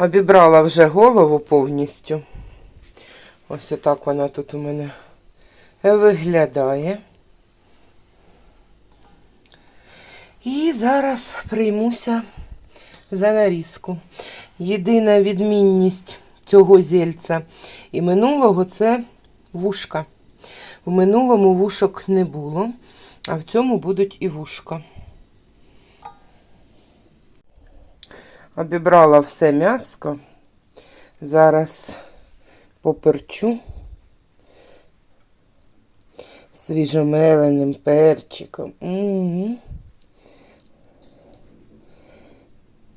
Обібрала вже голову повністю. Ось отак вона тут у мене виглядає. І зараз приймуся за нарізку. Єдина відмінність цього зельця і минулого це вушка. В минулому вушок не було, а в цьому будуть і вушка. Обібрала все м'яско. Зараз поперчу свіжомеленим перчиком. Угу.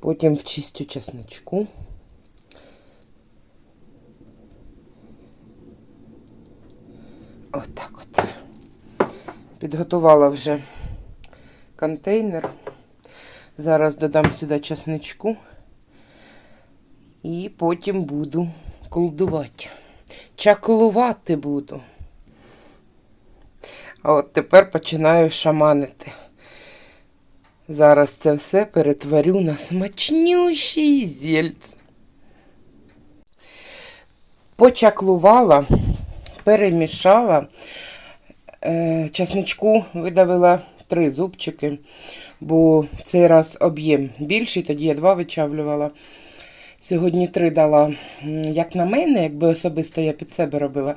Потім вчистю чесничку. Отак от. Підготувала вже контейнер. Зараз додам сюди чесничку. І потім буду колдувати. Чаклувати буду. А от тепер починаю шаманити. Зараз це все перетворю на смачнющий зельц. Почаклувала, перемішала. Е, часничку видавила три зубчики, бо цей раз об'єм більший, тоді я два вичавлювала. Сьогодні три дала. Як на мене, якби особисто я під себе робила,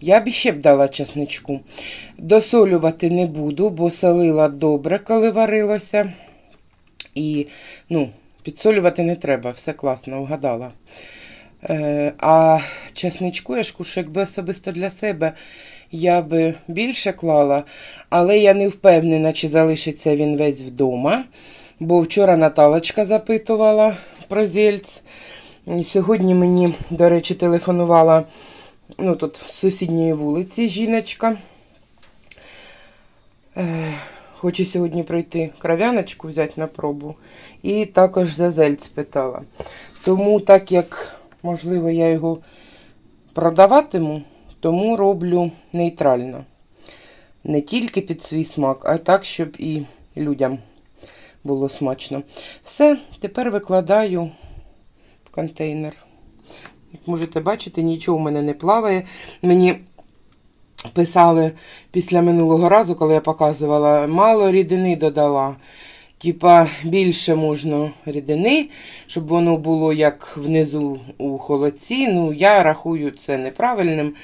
я б ще б дала часничку. Досолювати не буду, бо солила добре, коли варилося. І ну, підсолювати не треба, все класно, вгадала. Е, а часничку, я ж кушу, якби особисто для себе, я би більше клала, але я не впевнена, чи залишиться він весь вдома. Бо вчора Наталочка запитувала про зельц. І Сьогодні мені, до речі, телефонувала ну, тут з сусідньої вулиці жіночка. Е, Хоче сьогодні прийти кров'яночку взяти на пробу. І також за зельц питала. Тому, так як, можливо, я його продаватиму, тому роблю нейтрально. Не тільки під свій смак, а так, щоб і людям було смачно. Все, тепер викладаю в контейнер. Як можете бачити, нічого в мене не плаває. Мені писали після минулого разу, коли я показувала, мало рідини додала. Типа більше можна рідини, щоб воно було як внизу у холодці. Ну, я рахую це неправильним.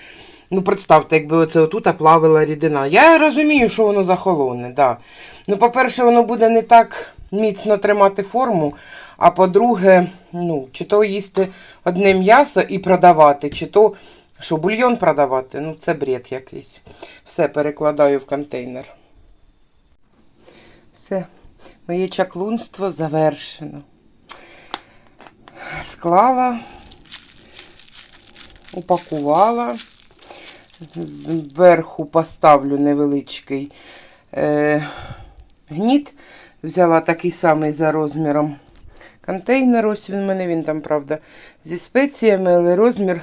Ну, представте, якби оце отут плавила рідина. Я розумію, що воно захолоне, да. Ну, по-перше, воно буде не так міцно тримати форму. А по-друге, ну, чи то їсти одне м'ясо і продавати, чи то що бульйон продавати, ну це бред якийсь. Все перекладаю в контейнер. Все, моє чаклунство завершено. Склала, упакувала. Зверху поставлю невеличкий е, гніт. Взяла такий самий за розміром контейнер. Ось він мене, він там, правда, зі спеціями, але розмір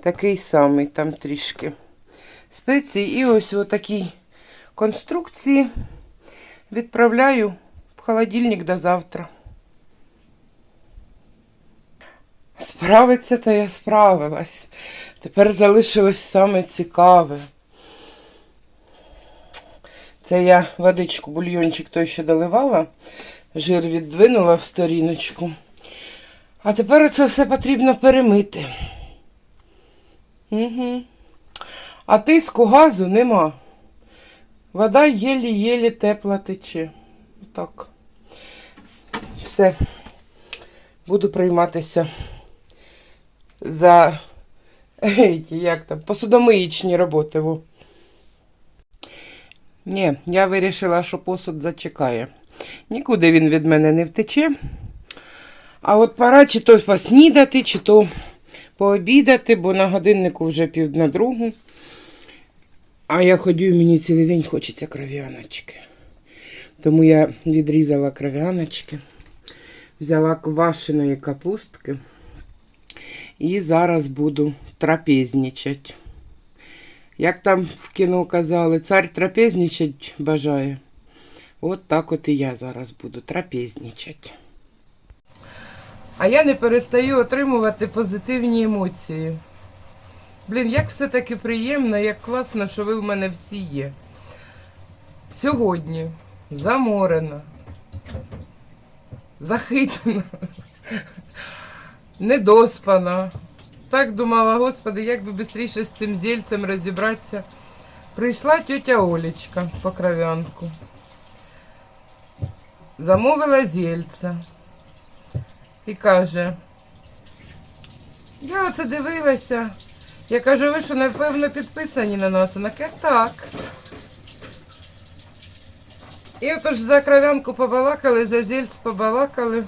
такий самий, там трішки спеції. І ось в такій конструкції відправляю в холодильник до завтра. Справиться, та я справилась. Тепер залишилось саме цікаве. Це я водичку, бульйончик той ще доливала, жир віддвинула в сторіночку. А тепер це все потрібно перемити. Угу. А тиску газу нема. Вода єлі-єлі тепла тече. Так. Все. Буду прийматися за ті, як там, посудомиїчні роботи. Во. Ні, я вирішила, що посуд зачекає. Нікуди він від мене не втече. А от пора чи то поснідати, чи то пообідати, бо на годиннику вже пів на другу. А я ходю, і мені цілий день хочеться кров'яночки. Тому я відрізала кров'яночки, взяла квашеної капустки І зараз буду трапезничати. Як там в кіно казали, цар трапезничать бажає. От так от і я зараз буду трапезничати. А я не перестаю отримувати позитивні емоції. Блін, як все-таки приємно, як класно, що ви в мене всі є. Сьогодні заморена, захитана, недоспана. Так думала, господи, як би швидше з цим зільцем розібратися. Прийшла тьотя Олечка по кров'янку. Замовила зільце. І каже, я оце дивилася. Я кажу, ви що, напевно, підписані на нас? Вона каже, так. І отож за кров'янку побалакали, за зільць побалакали.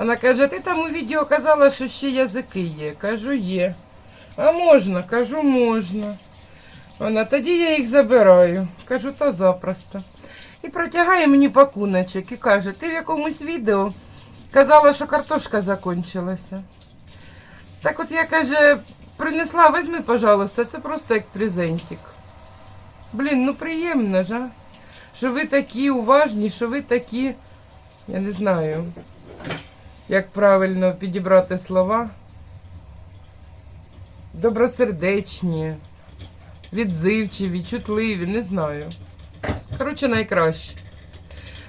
Вона каже, ти там у відео казала, що ще язики є. Кажу, є. А можна? Кажу, можна. Вона, тоді я їх забираю. Кажу, та запросто. І протягає мені пакуночок і каже, ти в якомусь відео казала, що картошка закончилася. Так от я каже, принесла, візьми, пожалуйста, це просто як презентик. Блін, ну приємно ж, а? Що ви такі уважні, що ви такі, я не знаю, як правильно підібрати слова. Добросердечні, відзивчиві, чутливі, не знаю. Коротше, найкраще.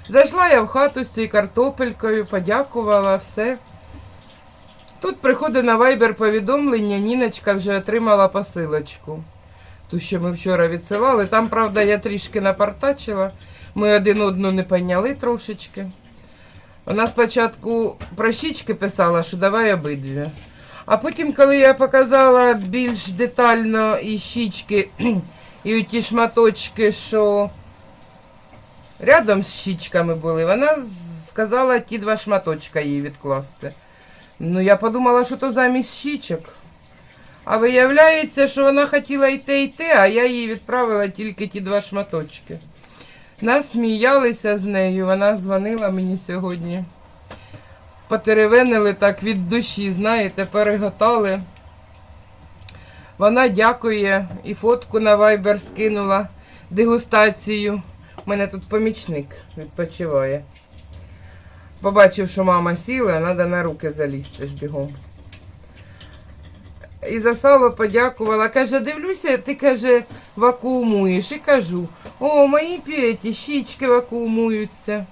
Зайшла я в хату з цією картопелькою, подякувала, все. Тут приходить на вайбер повідомлення, Ніночка вже отримала посилочку. Ту, що ми вчора відсилали. Там, правда, я трішки напартачила. Ми один одну не поняли трошечки. Вона спочатку про щічки писала, що давай обидві. А потім, коли я показала більш детально і щічки, і ті шматочки, що рядом з щічками були, вона сказала ті два шматочка їй відкласти. Ну, я подумала, що то замість щічок. А виявляється, що вона хотіла і те, а я їй відправила тільки ті два шматочки. Насміялися з нею, вона дзвонила мені сьогодні. Потеревенили так від душі, знаєте, переготали. Вона дякує і фотку на Viber скинула дегустацію. У мене тут помічник відпочиває. Побачив, що мама сіла, треба на руки залізти ж бігом. І за сало подякувала. Каже, дивлюся, ти каже, вакуумуєш. І кажу, о, мої п'яті, щічки вакуумуються.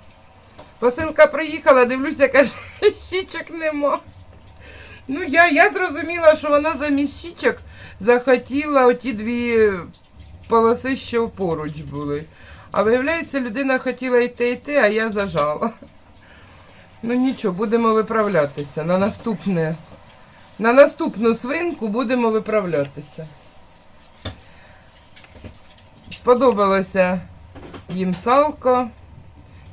Посилка приїхала, дивлюся, каже, щічок нема. Ну, я, я зрозуміла, що вона замість щічок захотіла оті дві полоси, що поруч були. А виявляється, людина хотіла йти йти, а я зажала. Ну нічого, будемо виправлятися. На наступне. На наступну свинку будемо виправлятися. Сподобалося їм салко.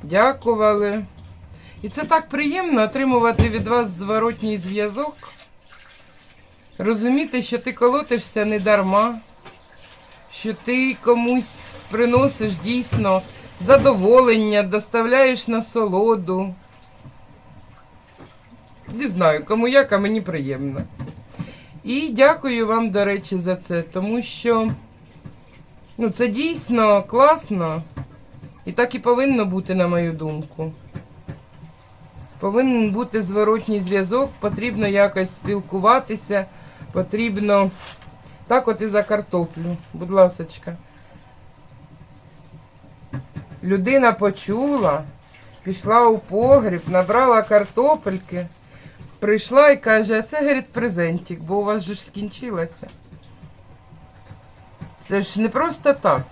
Дякували. І це так приємно отримувати від вас зворотній зв'язок. Розуміти, що ти колотишся не дарма, що ти комусь приносиш дійсно задоволення, доставляєш насолоду. Не знаю, кому як, а мені приємно. І дякую вам, до речі, за це, тому що ну, це дійсно класно. І так і повинно бути, на мою думку. Повинен бути зворотній зв'язок, потрібно якось спілкуватися, потрібно. Так от і за картоплю, будь ласочка. Людина почула, пішла у погріб, набрала картопельки, прийшла і каже, а це, говорить, презентик, бо у вас же ж скінчилося. Це ж не просто так.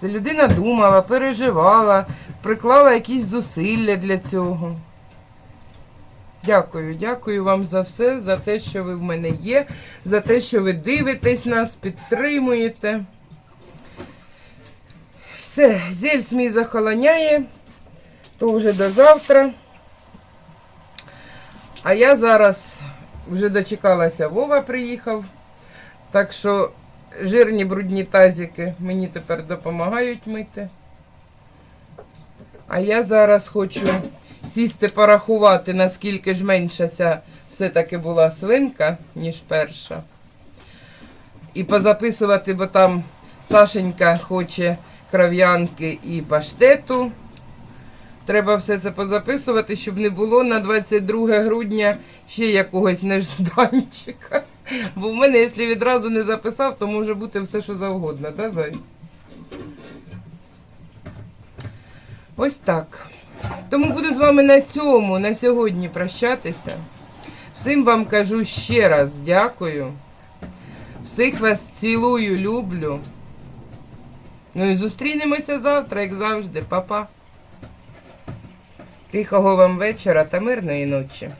Це людина думала, переживала, приклала якісь зусилля для цього. Дякую, дякую вам за все, за те, що ви в мене є, за те, що ви дивитесь нас, підтримуєте. Все, зельс мій захолоняє, то вже до завтра. А я зараз вже дочекалася, Вова приїхав. Так що жирні брудні тазики мені тепер допомагають мити. А я зараз хочу сісти порахувати, наскільки ж менша ця все-таки була свинка, ніж перша. І позаписувати, бо там Сашенька хоче кров'янки і паштету. Треба все це позаписувати, щоб не було на 22 грудня ще якогось нежданчика. Бо в мене, якщо відразу не записав, то може бути все, що завгодно, да, Зай? Ось так. Тому буду з вами на цьому, на сьогодні прощатися. Всім вам кажу ще раз дякую. Всіх вас цілую, люблю. Ну і зустрінемося завтра, як завжди, Па-па. Тихого вам вечора та мирної ночі.